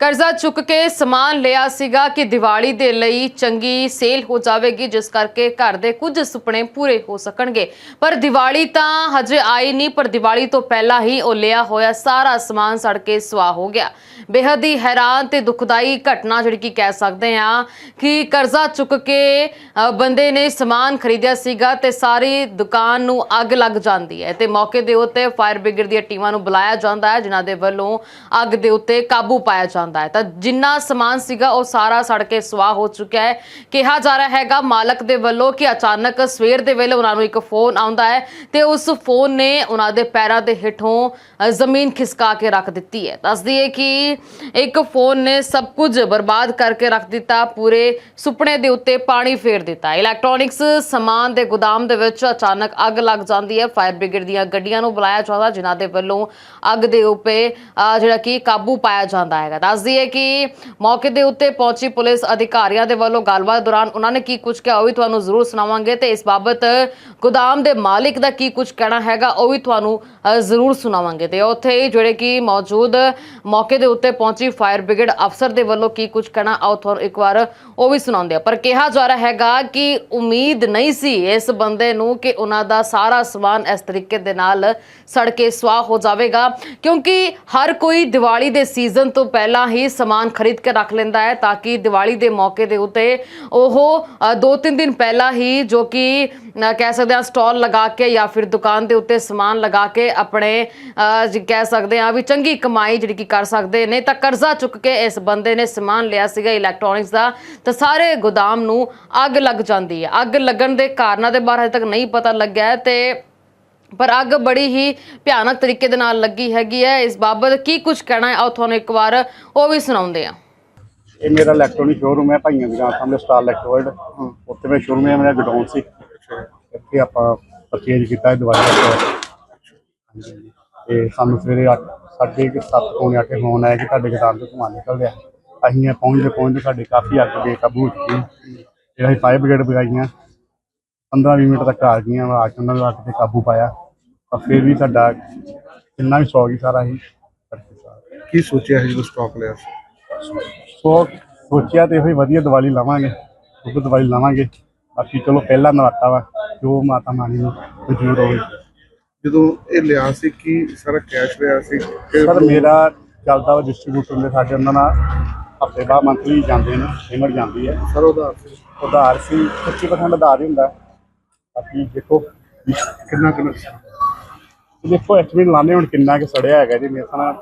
ਕਰਜ਼ਾ ਚੁੱਕ ਕੇ ਸਮਾਨ ਲਿਆ ਸੀਗਾ ਕਿ ਦੀਵਾਲੀ ਦੇ ਲਈ ਚੰਗੀ ਸੇਲ ਹੋ ਜਾਵੇਗੀ, ਜਿਸ ਕਰਕੇ ਘਰ ਦੇ ਕੁਝ ਸੁਪਨੇ ਪੂਰੇ ਹੋ ਸਕਣਗੇ। ਪਰ ਦੀਵਾਲੀ ਤਾਂ ਹਜੇ ਆਈ ਨਹੀਂ, ਪਰ ਦੀਵਾਲੀ ਤੋਂ ਪਹਿਲਾਂ ਹੀ ਉਹ ਲਿਆ ਹੋਇਆ ਸਾਰਾ ਸਮਾਨ ਸੜ ਕੇ ਸੁਆਹ ਹੋ ਗਿਆ। ਬੇਹੱਦ ਹੀ ਹੈਰਾਨ ਤੇ ਦੁਖਦਾਈ ਘਟਨਾ ਜਿਹੜੀ ਕਿ ਕਹਿ ਸਕਦੇ ਆ ਕਿ ਕਰਜ਼ਾ ਚੁੱਕ ਕੇ ਬੰਦੇ ਨੇ ਸਮਾਨ ਖਰੀਦਿਆ ਸੀਗਾ ਤੇ ਸਾਰੀ ਦੁਕਾਨ ਨੂੰ ਅੱਗ ਲੱਗ ਜਾਂਦੀ ਹੈ ਤੇ ਮੌਕੇ ਦੇ ਉੱਤੇ ਫਾਇਰ ਬ੍ਰਿਗੇਡ ਦੀਆਂ ਟੀਮਾਂ ਨੂੰ ਬੁਲਾਇਆ ਜਾਂਦਾ ਹੈ, ਜਿਨ੍ਹਾਂ ਦੇ ਵੱਲੋਂ ਅੱਗ ਦੇ ਉੱਤੇ ਕਾਬੂ ਪਾਇਆ ਜਾਂਦਾ ਹੈ। ਤਾਂ ਜਿੰਨਾ ਸਮਾਨ ਸੀਗਾ, ਉਹ ਸਾਰਾ ਸੜ ਕੇ ਸਵਾਹ ਹੋ ਚੁੱਕਿਆ ਹੈ। ਕਿਹਾ ਜਾ ਰਿਹਾ ਹੈਗਾ ਮਾਲਕ ਦੇ ਵੱਲੋਂ ਕਿ ਅਚਾਨਕ ਸਵੇਰ ਦੇ ਵੇਲੇ ਉਹਨਾਂ ਨੂੰ ਇੱਕ ਫੋਨ ਆਉਂਦਾ ਹੈ ਤੇ ਉਸ ਫੋਨ ਨੇ ਉਹਨਾਂ ਦੇ ਪੈਰਾਂ ਦੇ ਹੇਠੋਂ ਜ਼ਮੀਨ ਖਿਸਕਾ ਕੇ ਰੱਖ ਦਿੱਤੀ ਹੈ। ਦੱਸਦੀ ਹੈ ਕਿ ਇੱਕ ਫੋਨ ਨੇ ਸਭ ਕੁਝ ਬਰਬਾਦ ਕਰਕੇ ਰੱਖ ਦਿੱਤਾ, ਪੂਰੇ ਸੁਪਨੇ ਦੇ ਉੱਤੇ ਪਾਣੀ ਫੇਰ ਦਿੱਤਾ। ਇਲੈਕਟ੍ਰੋਨਿਕਸ ਸਮਾਨ ਦੇ ਗੋਦਾਮ ਦੇ ਵਿੱਚ ਅਚਾਨਕ ਅੱਗ ਲੱਗ ਜਾਂਦੀ ਹੈ। ਫਾਇਰ ਬ੍ਰਿਗੇਡ ਦੀਆਂ ਗੱਡੀਆਂ ਨੂੰ ਬੁਲਾਇਆ ਜਾਂਦਾ, ਜਿਨ੍ਹਾਂ ਦੇ ਵੱਲੋਂ ਅੱਗ ਦੇ ਉੱਪਰ ਜਿਹੜਾ ਕਿ ਕਾਬੂ ਪਾਇਆ ਜਾਂਦਾ ਹੈਗਾ। ਦੱਸਦੀ ਹੈ ਕਿ ਮੌਕੇ ਦੇ ਉੱਤੇ ਪਹੁੰਚੀ ਪੁਲਿਸ ਅਧਿਕਾਰੀਆਂ ਦੇ ਵੱਲੋਂ ਗੱਲਬਾਤ ਦੌਰਾਨ ਉਹਨਾਂ ਨੇ ਕੀ ਕੁਝ ਕਿਹਾ, ਉਹ ਵੀ ਤੁਹਾਨੂੰ ਜ਼ਰੂਰ ਸੁਣਾਵਾਂਗੇ ਤੇ ਇਸ ਬਾਬਤ ਗੋਦਾਮ ਦੇ ਮਾਲਿਕ ਦਾ ਕੀ ਕੁਝ ਕਹਿਣਾ ਹੈਗਾ, ਉਹ ਵੀ ਤੁਹਾਨੂੰ ਜ਼ਰੂਰ ਸੁਣਾਵਾਂਗੇ ਤੇ ਉੱਥੇ ਹੀ ਜਿਹੜੇ ਕਿ ਮੌਜੂਦ ਮੌਕੇ ਦੇ ਉੱਤੇ ਪਹੁੰਚੀ ਫਾਇਰ ਬ੍ਰਿਗੇਡ ਅਫਸਰ ਦੇ ਵੱਲੋਂ ਕੀ ਕੁਝ ਕਹਿਣਾ, ਆਓ ਤੁਹਾਨੂੰ ਇੱਕ ਵਾਰ ਉਹ ਵੀ ਸੁਣਾਉਂਦੇ ਆ ਪਰ ਕਿਹਾ ਜਾ ਰਿਹਾ ਹੈਗਾ ਕਿ ਉਮੀਦ ਨਹੀਂ ਸੀ ਇਸ ਬੰਦੇ ਨੂੰ ਕਿ ਉਹਨਾਂ ਦਾ ਸਾਰਾ ਸਮਾਨ ਇਸ ਤਰੀਕੇ ਦੇ ਨਾਲ ਸੜ ਕੇ ਸਵਾਹ ਹੋ ਜਾਵੇਗਾ, ਕਿਉਂਕਿ ਹਰ ਕੋਈ ਦੀਵਾਲੀ ਦੇ ਸੀਜ਼ਨ ਤੋਂ ਪਹਿਲਾਂ ਹੀ ਸਮਾਨ ਖਰੀਦ ਕੇ ਰੱਖ ਲੈਂਦਾ ਹੈ ਤਾਂ ਕਿ ਦੀਵਾਲੀ ਦੇ ਮੌਕੇ ਦੇ ਉੱਤੇ ਉਹ ਦੋ ਤਿੰਨ ਦਿਨ ਪਹਿਲਾਂ ਹੀ ਜੋ ਕਿ ਕਹਿ ਸਕਦੇ ਹਾਂ ਸਟਾਲ ਲਗਾ ਕੇ ਜਾਂ ਫਿਰ ਦੁਕਾਨ ਦੇ ਉੱਤੇ ਸਮਾਨ ਲਗਾ ਕੇ ਆਪਣੇ ਕਹਿ ਸਕਦੇ ਹਾਂ ਵੀ ਚੰਗੀ ਕਮਾਈ ਜਿਹੜੀ ਕਿ ਕਰ ਸਕਦੇ ਨੇ ਤਾਂ ਕਰਜ਼ਾ ਚੁੱਕ ਕੇ ਇਸ ਬੰਦੇ ਨੇ ਸਮਾਨ ਲਿਆ ਸੀਗਾ ਇਲੈਕਟ੍ਰੋਨਿਕਸ ਦਾ ਤਾਂ ਸਾਰੇ ਗੋਦਾਮ ਨੂੰ ਅੱਗ ਲੱਗ ਜਾਂਦੀ ਹੈ। ਅੱਗ ਲੱਗਣ ਦੇ ਕਾਰਨਾਂ ਦੇ ਬਾਰੇ ਹਜੇ ਤੱਕ ਨਹੀਂ ਪਤਾ ਲੱਗਿਆ ਹੈ ਤੇ ਪਰ ਅੱਗ ਬੜੀ ਹੀ ਭਿਆਨਕ ਤਰੀਕੇ ਦੇ ਨਾਲ ਲੱਗੀ ਹੈਗੀ ਹੈ। ਇਸ ਬਾਬਤ ਕੀ ਕੁਝ ਕਹਿਣਾ ਹੈ? ਆਓ ਤੁਹਾਨੂੰ ਇੱਕ ਵਾਰ ਉਹ ਵੀ ਸੁਣਾਉਂਦੇ ਹਾਂ। ਇਹ ਮੇਰਾ ਇਲੈਕਟ੍ਰੋਨਿਕ ਸ਼ੋਰੂਮ ਹੈ, ਭਾਈਆਂ ਦੀ ਦੁਕਾਨ ਸਾਹਮਣੇ ਸਟਾਰ ਇਲੈਕਟ੍ਰੋਇਡ ਉੱਥੇ ਮੈਂ ਸ਼ੋਰੂਮ ਹੈ ਮੇਰਾ ਗਡਾਊਨ ਸੀ। ਇੱਥੇ ਆਪਾਂ ਪਰਚੇਜ ਕੀਤਾ ਹੈ ਦਵਾਈ ਤੇ ਸਾਨੂੰ ਸਵੇਰੇ 8 ਸਾਢੇ ਕੁ ਸੱਤ ਪੌਣੇ ਅੱਠ ਫੋਨ ਆਇਆ ਕਿ ਤੁਹਾਡੇ ਦੁਕਾਨ ਤੋਂ ਧੂੰਆਂ ਨਿਕਲ ਰਿਹਾ। ਅਸੀਂ ਪਹੁੰਚਦੇ ਪਹੁੰਚਦੇ ਸਾਡੇ ਕਾਫੀ ਅੱਗ ਬੇਕਾਬੂ ਹੋ ਚੁੱਕੀ ਹੈ। ਫਿਰ ਅਸੀਂ ਫਾਇਰ ਬ੍ਰਿਗੇਡ ਬੁਲਾਈਆਂ 15-20 ਮਿੰਟ ਤੱਕ ਆ ਗਈਆਂ ਆ ਕੇ ਉਹਨਾਂ ਨੂੰ ਤੇ ਕਾਬੂ ਪਾਇਆ। ਤਾਂ ਫਿਰ ਵੀ ਸਾਡਾ ਕਿੰਨਾ ਵੀ ਸੌ ਗਈ ਸਾਰਾ ਹੀ ਕੀ ਸੋਚਿਆ ਹੈ ਜਦੋਂ ਸਟਾਕ ਲਿਆ ਸੀ? ਸੋ ਸੋਚਿਆ ਤੇ ਹੋਈ ਵਧੀਆ ਦੀਵਾਲੀ ਲਾਵਾਂਗੇ ਉਹ ਦੀਵਾਲੀ ਲਾਵਾਂਗੇ। ਬਾਕੀ ਚਲੋ ਪਹਿਲਾ ਨਰਾਤਾ ਵਾ ਜੋ ਮਾਤਾ ਮਾਨੀ ਨੂੰ ਮਨਜ਼ੂਰ ਹੋਵੇ। ਜਦੋਂ ਇਹ ਲਿਆ ਸੀ ਕੀ ਸਾਰਾ ਕੈਸ਼ ਲਿਆ ਸੀ? ਸਰ ਮੇਰਾ ਚੱਲਦਾ ਵਾ ਡਿਸਟ੍ਰੀਬਿਊਟਰ ਨੇ ਸਾਡੇ ਉਹਨਾਂ ਨਾਲ ਹਫ਼ਤੇ ਬਾਅਦ ਮੰਥਲੀ ਜਾਂਦੇ ਨੇ ਪੇਮੈਂਟ ਜਾਂਦੀ ਹੈ। ਸਰ ਉਹਦਾ ਸੀ। ਉਧਾਰ ਸੀ 25% ਉਧਾਰ ਹੀ ਹੁੰਦਾ। ਬਾਕੀ ਦੇਖੋ ਕਿੰਨਾ ਕਿੰਨਾ ਦੇਖੋ ਐਸਟੀਮੇਟ ਲਾਣੇ ਹੁਣ ਕਿੰਨਾ ਕਿ ਸੜਿਆ ਹੈਗਾ ਜੀ ਮੇਰੇ ਸਾਹ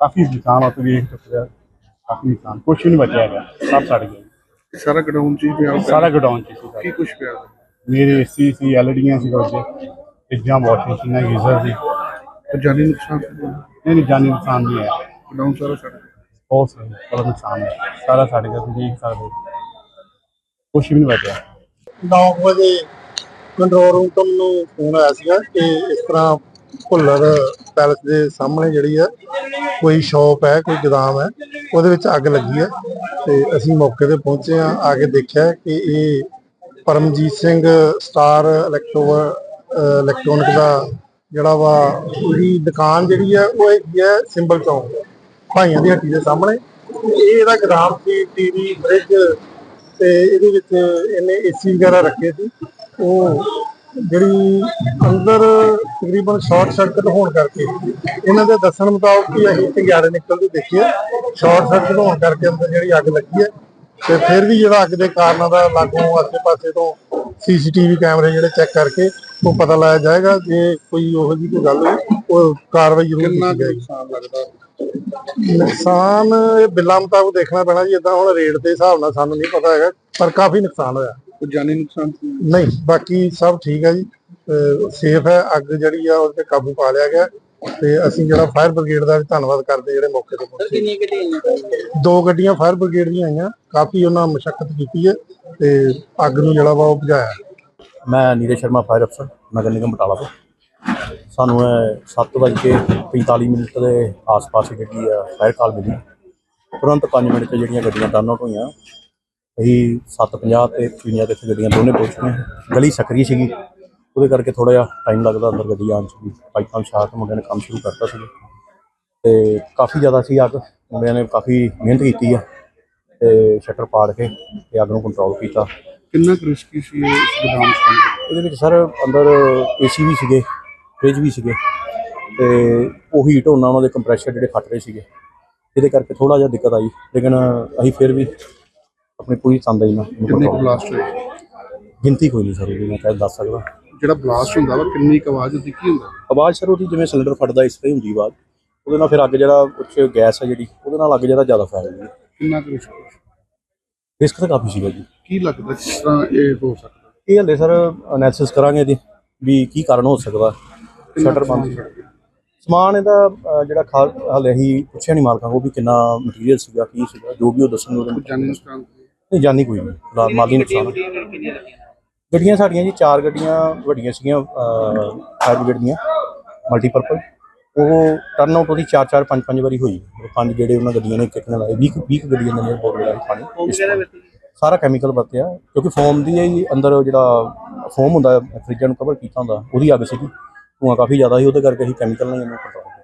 ਕਾਫੀ ਨੁਕਸਾਨ ਆ ਤੁਸੀਂ ਦੇਖ ਚੁੱਕੇ ਹੋ ਕਾਫੀ ਨੁਕਸਾਨ ਕੁਛ ਵੀ ਨਹੀਂ ਬਚਿਆ ਹੈਗਾ ਸਭ ਸੜ ਗਿਆ ਸਾਰਾ ਗਡਾਊਨ ਚੀਜ਼ ਪਿਆ ਹੋਇਆ? ਸਾਰਾ ਗੋਡਾਊਨ ਚ ਸੀ। ਕੀ ਕੁਝ ਪਿਆ? ਮੇਰੇ ਏਸੀ ਸੀ ਐਲਡੀਆਂ ਸੀ ਉਹਦੇ ਫਰਿੱਜਾਂ ਵਾਸ਼ਿੰਗ ਮਸ਼ੀਨਾਂ ਗੀਜ਼ਰ ਸੀ। ਕੋਈ ਜਾਨੀ ਨੁਕਸਾਨ ਇਹ ਨਹੀਂ ਜਾਨੀ ਨੁਕਸਾਨ ਨਹੀਂ ਹੈ ਗਡਾਊਨ ਸਾਰਾ ਸੜ ਗਿਆ? ਬਹੁਤ ਸਾਰਾ ਨੁਕਸਾਨ ਹੈ ਸਾਰਾ ਸੜ ਗਿਆ ਤੁਸੀਂ ਦੇਖ ਸਕਦੇ ਹੋ। ਕੁਛ ਵੀ ਨਹੀਂ ਬਚਿਆ। 9 ਵਜੇ ਕੰਟਰੋਲ ਰੂਮ ਤੋਂ ਮੈਨੂੰ ਫੋਨ ਆਇਆ ਸੀਗਾ ਕਿ ਇਸ ਤਰ੍ਹਾਂ ਭੁੱਲਰ ਪੈਲਸ ਦੇ ਸਾਹਮਣੇ ਜਿਹੜੀ ਹੈ ਕੋਈ ਸ਼ਾਪ ਹੈ, ਕੋਈ ਗੋਦਾਮ ਹੈ, ਉਹਦੇ ਵਿੱਚ ਅੱਗ ਲੱਗੀ ਹੈ ਤੇ ਅਸੀਂ ਮੌਕੇ ਤੇ ਪਹੁੰਚੇ ਆ ਆ ਕੇ ਦੇਖਿਆ ਕਿ ਇਹ Paramjit Singh star electro electronic ਦਾ ਜਿਹੜਾ ਵਾ, ਉਹਦੀ ਦੁਕਾਨ ਜਿਹੜੀ ਹੈ ਉਹ ਹੈਗੀ ਹੈ ਸਿੰਬਲ ਚੌਂਕ ਭਾਈਆਂ ਦੀ ਹੱਟੀ ਦੇ ਸਾਹਮਣੇ। ਇਹ ਇਹਦਾ ਗੋਦਾਮ ਸੀ ਟੀਵੀ ਫ੍ਰਿਜ ਤੇ ਇਹਦੇ ਵਿੱਚ ਇਹਨੇ ਏਸੀ ਵਗੈਰਾ ਰੱਖੇ ਸੀ। ਉਹ ਜਿਹੜੀ ਅੰਦਰ ਤਕਰੀਬਨ ਸ਼ਾਰਟ ਸਰਕਟ ਹੋਣ ਕਰਕੇ ਇਹਨਾਂ ਦੇ ਦੱਸਣ ਮੁਤਾਬਕ ਕਿ ਅਸੀਂ ਟਿਆੜੇ ਨਿਕਲਦੇ ਦੇਖਿਆ। ਸ਼ਾਰਟ ਸਰਕਟ ਹੋਣ ਕਰਕੇ ਅੰਦਰ ਜਿਹੜੀ ਅੱਗ ਲੱਗੀ ਹੈ ਤੇ ਫਿਰ ਵੀ ਜਿਹੜਾ ਅੱਗ ਦੇ ਕਾਰਨਾਂ ਦਾ ਲਾਗੋਂ ਆਸੇ ਪਾਸੇ ਤੋਂ ਸੀਸੀਟੀਵੀ ਕੈਮਰੇ ਜਿਹੜੇ ਚੈੱਕ ਕਰਕੇ ਉਹ ਪਤਾ ਲਾਇਆ ਜਾਏਗਾ। ਜੇ ਕੋਈ ਉਹੋ ਜਿਹੀ ਕੋਈ ਗੱਲ ਹੋਈ, ਉਹ ਕਾਰਵਾਈ ਜ਼ਰੂਰ ਕਿੰਨਾ ਕੀਤੀ ਜਾਏਗੀ ਨੁਕਸਾਨ ਇਹ ਬਿੱਲਾਂ ਮੁਤਾਬਕ ਦੇਖਣਾ ਪੈਣਾ ਜੀ ਇਦਾਂ ਹੁਣ ਰੇਟ ਦੇ ਹਿਸਾਬ ਨਾਲ ਸਾਨੂੰ ਨਹੀਂ ਪਤਾ ਹੈਗਾ ਪਰ ਕਾਫੀ ਨੁਕਸਾਨ ਹੋਇਆ। ਕੋਈ ਜਾਨੀ ਨੁਕਸਾਨ ਨਹੀਂ ਬਾਕੀ ਸਭ ਠੀਕ ਹੈ ਜੀ ਸੇਫ ਹੈ ਅੱਗ ਜਿਹੜੀ ਆ ਉਹਦੇ ਤੇ ਕਾਬੂ ਪਾ ਲਿਆ ਗਿਆ ਤੇ ਅਸੀਂ ਜਿਹੜਾ ਫਾਇਰ ਬ੍ਰਿਗੇਡ ਦਾ ਵੀ ਧੰਨਵਾਦ ਕਰਦੇ ਜਿਹੜੇ ਮੌਕੇ ਤੇ ਪਹੁੰਚੇ। ਕਿੰਨੀਆਂ ਗੱਡੀਆਂ ਦੋ ਗੱਡੀਆਂ ਫਾਇਰ ਬ੍ਰਿਗੇਡ ਦੀਆਂ ਆਈਆਂ ਕਾਫੀ ਉਹਨਾਂ ਮਸ਼ੱਕਤ ਕੀਤੀ ਹੈ ਤੇ ਅੱਗ ਨੂੰ ਜਿਹੜਾ ਵਾ ਉਹ ਬੁਝਾਇਆ ਮੈਂ ਨੀਰਜ ਸ਼ਰਮਾ ਫਾਇਰ ਅਫਸਰ ਨਗਰ ਨਿਗਮ ਬਟਾਲਾ ਤੋਂ। ਸਾਨੂੰ ਇਹ 7:45 ਮਿੰਟ ਦੇ ਆਸ-ਪਾਸ ਜਿਹੜੀ ਆ ਫਾਇਰ ਕਾਲ ਮਿਲੀ। ਤੁਰੰਤ 5 ਮਿੰਟ 'ਚ ਜਿਹੜੀਆਂ ਗੱਡੀਆਂ ਟਰਨ ਆਊਟ ਹੋਈਆਂ ਅਸੀਂ 7:50 ਤੇ 50 ਤੇ ਗੱਡੀਆਂ ਦੋਨੇ ਪਹੁੰਚ ਗਈਆਂ। ਗਲੀ ਸਕਰੀ ਸੀਗੀ ਉਹਦੇ ਕਰਕੇ ਥੋੜਾ ਜਿਹਾ ਟਾਈਮ ਲੱਗਦਾ ਅੰਦਰ ਗੱਡੀ ਆਉਣ 'ਚ ਵੀ। ਪਾਈਪਾਂ ਕੇ ਮੁੰਡਿਆਂ ਨੇ ਕੰਮ ਸ਼ੁਰੂ ਕਰਤਾ ਸੀ ਤੇ ਕਾਫੀ ਜ਼ਿਆਦਾ ਸੀ ਅੱਗ ਮੁੰਡਿਆਂ ਨੇ ਕਾਫੀ ਮਿਹਨਤ ਕੀਤੀ ਆ ਤੇ ਸ਼ਟਰ ਪਾੜ ਕੇ ਤੇ ਅੱਗ ਨੂੰ ਕੰਟਰੋਲ ਕੀਤਾ। ਕਿੰਨਾ ਰਿਸਕੀ ਸੀ ਇਸ ਗੋਦਾਮ ਸੰਭਾਲ ਇਹਦੇ ਵਿੱਚ ਸਰ ਅੰਦਰ ਏਸੀ ਵੀ ਸੀਗੇ। ਫ੍ਰਿਜ ਵੀ ਸੀਗੇ ਤੇ ਉਹ ਹੀਟ ਹੋਣਾ ਉਹਨਾਂ ਦੇ ਕੰਪਰੈਸ਼ਰ ਜਿਹੜੇ ਫਟ ਰਹੇ ਸੀਗੇ। ਇਹਦੇ ਕਰਕੇ ਥੋੜਾ ਜਿਹਾ ਦਿੱਕਤ ਆਈ ਲੇਕਿਨ ਅਸੀਂ ਫਿਰ ਵੀ ਆਪਣੀ ਪੂਰੀ ਤੰਦਾਈ ਨਾਲ ਕਿੰਨੇ ਕੁ ਬਲਾਸਟ ਹੋਏ ਗਿਣਤੀ ਕੋਈ ਨਹੀਂ ਸਰ ਇਹਦੀ ਮੈਂ ਕਹਿ ਦੱਸ ਸਕਦਾ। ਜਿਹੜਾ ਬਲਾਸਟ ਹੁੰਦਾ ਵਾ ਕਿੰਨੀ ਕੁ ਆਵਾਜ਼ ਹੁੰਦੀ ਕੀ ਹੁੰਦਾ? ਆਵਾਜ਼ ਸਰ ਉਹਦੀ ਜਿਵੇਂ ਸਿਲੰਡਰ ਫਟਦਾ ਇਸ ਤਰ੍ਹਾਂ ਹੀ ਹੁੰਦੀ ਆਵਾਜ਼। ਉਹਦੇ ਨਾਲ ਫਿਰ ਅੱਗ ਜਿਹੜਾ ਉੱਚ ਗੈਸ ਹੈ ਜਿਹੜੀ ਉਹਦੇ ਨਾਲ ਅੱਗ ਜਿਹੜਾ ਜ਼ਿਆਦਾ ਫੈਲ ਜਾਂਦੀ ਹੈ ਕਿੰਨਾ ਕੁ ਰਿਸਕ ਰਿਸਕ ਤਾਂ ਕਾਫੀ ਸੀਗਾ ਜੀ। ਕੀ ਲੱਗਦਾ ਕਿਸ ਤਰ੍ਹਾਂ ਇਹ ਹੋ ਸਕਦਾ? ਇਹ ਹਲੇ ਸਰ ਅਨਾਲਿਸਿਸ ਕਰਾਂਗੇ ਇਹਦੀ ਵੀ ਕੀ ਕਾਰਨ ਹੋ ਸਕਦਾ। ਸ਼ਟਰ ਬੰਦ। ਸਮਾਨ ਇਹਦਾ ਅ, ਜਿਹੜਾ ਖਾ ਹਲੇ ਹੀ ਪੁੱਛਿਆ ਨਹੀਂ ਮਾਲਕਾਂ ਕੋਲ ਵੀ ਕਿੰਨਾ ਮਟੀਰੀਅਲ ਸੀਗਾ ਕੀ ਸੀਗਾ ਜੋ ਵੀ ਉਹ ਦੱਸਣਗੇ ਉਹਦੇ ਮੁਤਾਬਕ। ਜਾਨੀ ਨੁਕਸਾਨ ਨਹੀਂ ਜਾਨੀ ਕੋਈ ਨਹੀਂ ਫਿਲਹਾਲ ਮਾਲੀ ਨੁਕਸਾਨ। ਗੱਡੀਆਂ ਸਾਡੀਆਂ ਜੀ ਚਾਰ ਗੱਡੀਆਂ ਵੱਡੀਆਂ ਸੀਗੀਆਂ ਫਾਇਰ ਬ੍ਰਿਗੇਡ ਦੀਆਂ ਮਲਟੀਪਰਪਲ ਉਹ ਟਰਨ ਆਊਟ ਉਹਦੀ ਚਾਰ ਚਾਰ ਪੰਜ ਪੰਜ ਵਾਰੀ ਹੋਈ। ਉਹ ਪੰਜ ਜਿਹੜੇ ਉਹਨਾਂ ਗੱਡੀਆਂ ਨੇ ਇੱਕ ਇੱਕ ਨਾਲ ਆਏ 20 20 ਗੱਡੀਆਂ ਦੇ ਨੇ ਬਹੁਤ ਬੜਾ ਪਾਣੀ। ਇਸ ਤਰ੍ਹਾਂ। ਸਾਰਾ ਕੈਮੀਕਲ ਵਰਤਿਆ ਕਿਉਂਕਿ ਫੋਮ ਦੀ ਹੀ ਅੰਦਰ ਜਿਹੜਾ ਫੋਮ ਹੁੰਦਾ ਫਰਿੱਜਾਂ ਨੂੰ ਕਵਰ ਕੀਤਾ ਹੁੰਦਾ ਉਹਦੀ ਅੱਗ ਸੀਗੀ। ਧੂੰਆਂ ਕਾਫੀ ਜ਼ਿਆਦਾ ਸੀ ਉਹਦੇ ਕਰਕੇ ਅਸੀਂ ਕੈਮੀਕਲ ਨਾਲ ਹੀ ਇਹਨੂੰ ਕੰਟਰੋਲ